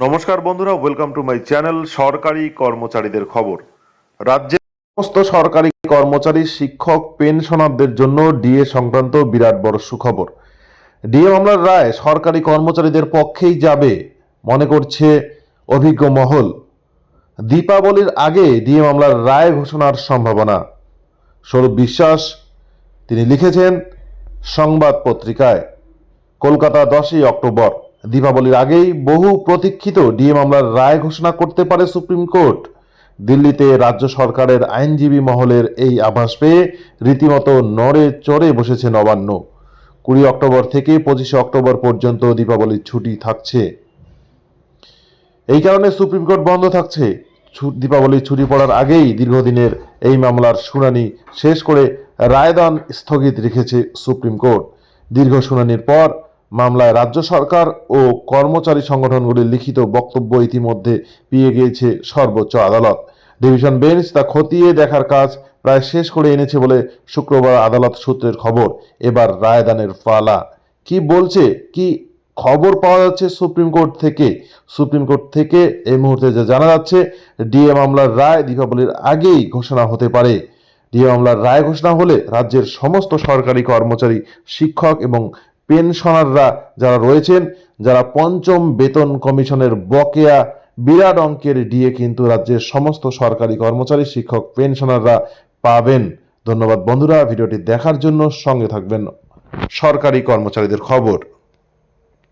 নমস্কার বন্ধুরা welcome to my channel সরকারি কর্মচারীদের খবর। রাজ্যের সমস্ত সরকারি কর্মচারী, শিক্ষক, পেনশনারদের জন্য ডিএ সংক্রান্ত বিরাট বড় সুখবর। ডিএ মামলার রায় সরকারি কর্মচারীদের পক্ষেই যাবে, মনে করছে অভিজ্ঞ মহল। দীপাবলির আগে ডিএ মামলার রায় ঘোষণার সম্ভাবনা। স্বরূপ বিশ্বাস, তিনি লিখেছেন সংবাদ পত্রিকায়, কলকাতা দশই অক্টোবর। দীপাবলির আগেই বহু প্রতীক্ষিত ডিএ মামলার রায় ঘোষণা করতে পারে সুপ্রিম কোর্ট। দিল্লিতে রাজ্য সরকারের আইনজীবী মহলের এই আভাস পেয়ে রীতিমতো নড়ে চড়ে বসেছে নবান্ন। কুড়ি অক্টোবর থেকে পঁচিশে অক্টোবর পর্যন্ত দীপাবলির ছুটি থাকছে। এই কারণে সুপ্রিম কোর্ট বন্ধ থাকছে। দীপাবলির ছুটি পড়ার আগেই দীর্ঘদিনের এই মামলার শুনানি শেষ করে রায়দান স্থগিত রেখেছে সুপ্রিম কোর্ট। দীর্ঘ শুনানির পর মামলায় রাজ্য সরকার ও কর্মচারী সংগঠনগুলির লিখিত বক্তব্য ইতিমধ্যে পেয়ে গিয়েছে সর্বোচ্চ আদালত। ডিভিশন বেঞ্চ তা খতিয়ে দেখার কাজ প্রায় শেষ করে এনেছে বলে শুক্রবার আদালত সূত্রের খবর। এবার রায়দানের ফালা কি বলছে? কি খবর পাওয়া যাচ্ছে সুপ্রিম কোর্ট থেকে? সুপ্রিম কোর্ট থেকে এই মুহূর্তে যা জানা যাচ্ছে, ডিএ মামলার রায় দীপাবলির আগেই ঘোষণা হতে পারে। ডিএ মামলার রায় ঘোষণা হলে রাজ্যের সমস্ত সরকারি কর্মচারী, শিক্ষক এবং পেনশনাররা যারা রয়েছেন, যারা পঞ্চম বেতন কমিশনের বকেয়া বিরাট অঙ্কের ডিএ কিন্তু রাজ্যের সমস্ত সরকারি কর্মচারী, শিক্ষক, পেনশনাররা পাবেন। ধন্যবাদ বন্ধুরা, ভিডিওটি দেখার জন্য সঙ্গে থাকবেন সরকারি কর্মচারীদের খবর।